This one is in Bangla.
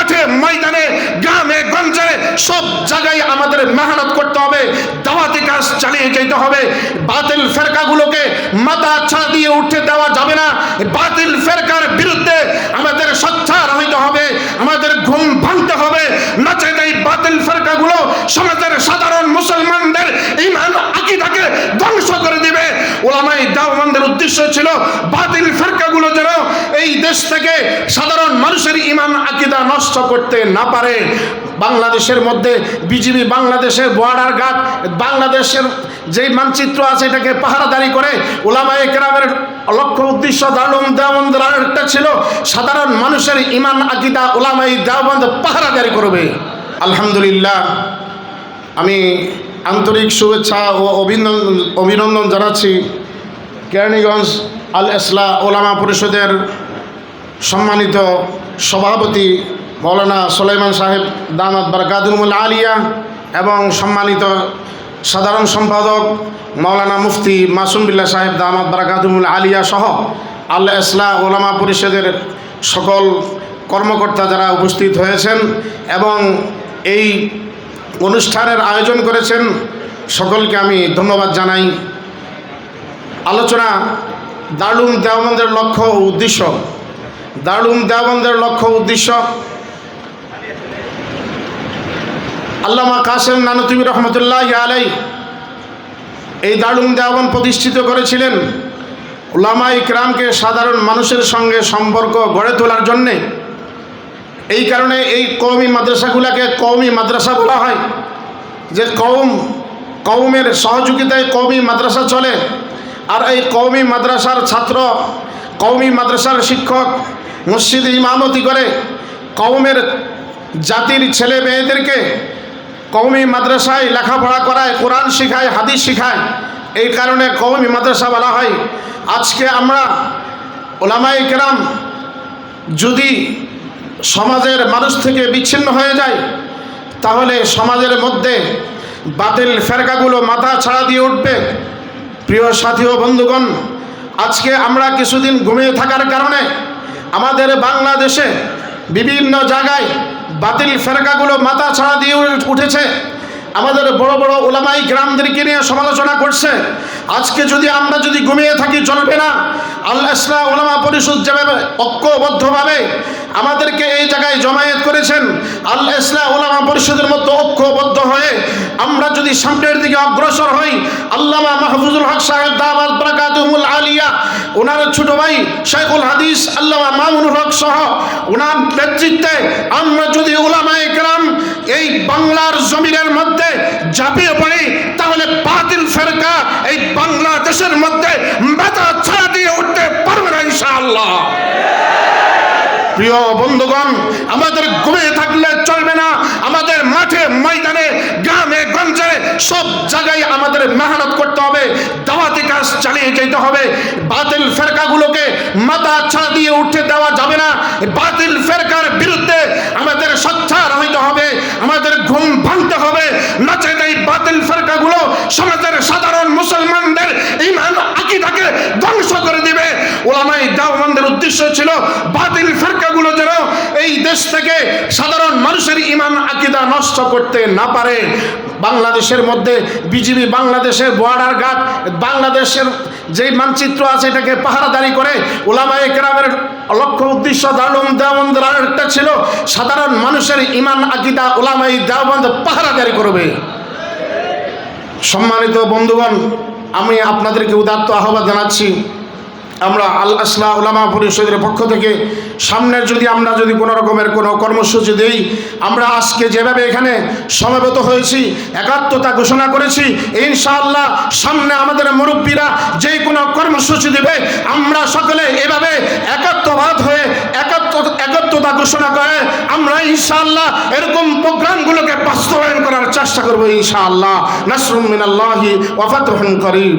মাঠে, ময়দানে, গ্রামে, গঞ্জে, সব জায়গায় আমাদের মেহনত করতে হবে, দাওয়াতি কাজ চালিয়ে যেতে হবে। বাতিল ফেরকাগুলোকে মাথা ছাড়া দিয়ে উঠতে দেওয়া যাবে না। বাতিল ফেরকার বিরুদ্ধে আমাদের সোচ্চার হইতে হবে, আমাদের ঘুম ভাঙতে হবে। নচেত এই বাতিল ফেরকাগুলো সমাজের সাধারণ মুসলমানদের ইমান, আকিদাকে ধ্বংস করে দিবে। ওলামাই দাওয়ানদের উদ্দেশ্য ছিল বাতিল যেন এই দেশ থেকে সাধারণ মানুষের ইমান, আকিদা নষ্ট করতে না পারে। বাংলাদেশের মধ্যে বিজিবি বাংলাদেশের বর্ডার গার্ড বাংলাদেশের যে মানচিত্র আছে এটাকে পাহারাদারি করে ওলামাই কেরামের লক্ষ্য উদ্দেশ্য দারুম দেওবন্দের আরেকটা ছিল, সাধারণ মানুষের ইমান, আকিদা ওলামাই দেওবন্দ পাহারাদারি করবে। আলহামদুলিল্লাহ, আমি আন্তরিক শুভেচ্ছা ও অভিনন্দন অভিনন্দন জানাচ্ছি কেরানীগঞ্জ আল ইসলা ওলামা পরিষদের সম্মানিত সভাপতি মৌলানা সোলাইমান সাহেব দামাত বারকাতুল আলিয়া এবং সম্মানিত সাধারণ সম্পাদক মৌলানা মুফতি মাসুম বিল্লা সাহেব দামাত বারাকাতুল আলিয়া সহ আল্লাহ ইসলা ওলামা পরিষদের সকল কর্মকর্তা যারা উপস্থিত হয়েছেন এবং এই অনুষ্ঠানের আয়োজন করেছেন, সকলকে আমি ধন্যবাদ জানাই। আলোচনা দারুম দেওবন্দের লক্ষ্য ও উদ্দেশ্য দারুম দেওবন্দের লক্ষ্য উদ্দেশ্য। আল্লামা কাসেম নানতুবি রহমতুল্লাহ আলাই এই দারুম দেওবন প্রতিষ্ঠিত করেছিলেন উলামা ইকরামকে সাধারণ মানুষের সঙ্গে সম্পর্ক গড়ে তোলার জন্যে। এই কারণে এই কওমি মাদ্রাসাগুলোকে কওমি মাদ্রাসা বলা হয়। যে কওম, কওমের সহযোগিতায় কওমি মাদ্রাসা চলে। আর এই কওমি মাদ্রাসার ছাত্র, কওমি মাদ্রাসার শিক্ষক মসজিদে ইমামতি করে কওমের জাতির ছেলে মেয়েদেরকে কওমি মাদ্রাসায় লেখাপড়া করায়, কোরআন শিখায়, হাদিস শিখায়, এই কারণে কওমি মাদ্রাসা বলা হয়। আজকে আমরা ওলামাই কেরাম যদি সমাজের মানুষ থেকে বিচ্ছিন্ন হয়ে যায় তাহলে সমাজের মধ্যে বাতিল ফেরকাগুলো মাথা ছাড়া দিয়ে উঠবে। প্রিয় সাথী ও বন্ধুগণ, আজকে আমরা কিছুদিন ঘুমিয়ে থাকার কারণে আমাদের বাংলাদেশে বিভিন্ন জায়গায় বাতিল ফেরকাগুলো মাথা ছাড়া দিয়ে উঠেছে। আমাদের বড় বড় ওলামাই গ্রামদেরকে নিয়ে সমালোচনা করছে। আজকে যদি আমরা যদি ঘুমিয়ে থাকি, চলবে না। আল্লাহ ইসলাম ওলামা পরিষদ যেভাবে ঐক্যবদ্ধভাবে আমাদেরকে এই জায়গায় জমায়েত করেছেন আল্লাহ ইসলাম ওলামা পরিষদের মধ্যে ঐক্যবদ্ধ হয়ে আমরা যদি সামনের দিকে অগ্রসর হই, আল্লামা মাহফুজুল হক সাহেব আলিয়া ওনার ছোট ভাই শেখুল হাদিস, আল্লামা মামুনুল হক সহ ওনার নেতৃত্বে আমরা যদি ওলামায়ে কেরাম এই বাংলার জমিনের মধ্যে ঝাঁপিয়ে পড়ি, তাহলে বাতিল ফেরকা এই বাংলাদেশের মধ্যে মাথা ছাড়া দিয়ে উঠতে পারবে না ইনশাআল্লাহ। প্রিয় বন্ধুগণ, আমাদের ঘুমিয়ে থাকলে চলবে না। আমাদের মাঠে, ময়দানে, গ্রামে, গঞ্জে সব জায়গায় আমাদের মেহনত করতে হবে দাওয়াতি কাজ চালিয়ে যেতে হবে। বাতিল ফেরকাগুলোকে মাথা ছাড়া দিয়ে উঠতে দেওয়া যাবে না। বাতিল ফেরকার বিরুদ্ধে আমাদের সোচ্চার হইতে হবে, আমাদের ঘুম ভাঙতে হবে। নচেত এই বাতিল ফেরকাগুলো সমাজের সাধারণ মুসলমানদের ইমান আকিদাকে ধ্বংস করে দিবে। ওলামাই দাওয়ানদের উদ্দেশ্য ছিল, বাতিল ফেরকাগুলো যেন এই দেশ থেকে সাধারণ মানুষের ইমান আকিদা নষ্ট করতে না পারে। বাংলাদেশের মধ্যে বিজিবি বাংলাদেশের বর্ডার গার্ড বাংলাদেশের যে মানচিত্র আছে এটাকে পাহারাদারি করে ওলামাই কেরামের লক্ষ্য উদ্দেশ্য দারুম দেওবন্দের আরেকটা ছিল, সাধারণ মানুষের ইমান আকিদা ওলামাই দেওবন্দ পাহারাদারি করবে। সম্মানিত বন্ধুগণ, আমি আপনাদেরকে উদাত্ত আহ্বান জানাচ্ছি আমরা আল আসলা উলামা পরিষদের পক্ষ থেকে, সামনের যদি আমরা যদি কোনো রকমের কোনো কর্মসূচি দেই, আমরা আজকে যেভাবে এখানে সমবেত হয়েছি, একাত্মতা ঘোষণা করেছি, ইনশাআল্লাহ সামনে আমাদের মুরব্বীরা যে কোনো কর্মসূচি দেবে, আমরা সকলে এভাবে একাত্মবাদ হয়ে একাত্ম একত্রতা ঘোষণা করে আমরা ইনশাআল্লাহ এরকম প্রোগ্রামগুলোকে বাস্তবায়ন করার চেষ্টা করব ইনশাআল্লাহ। নাসরুম মিনাল্লাহি ওয়াফাতহুন করিম।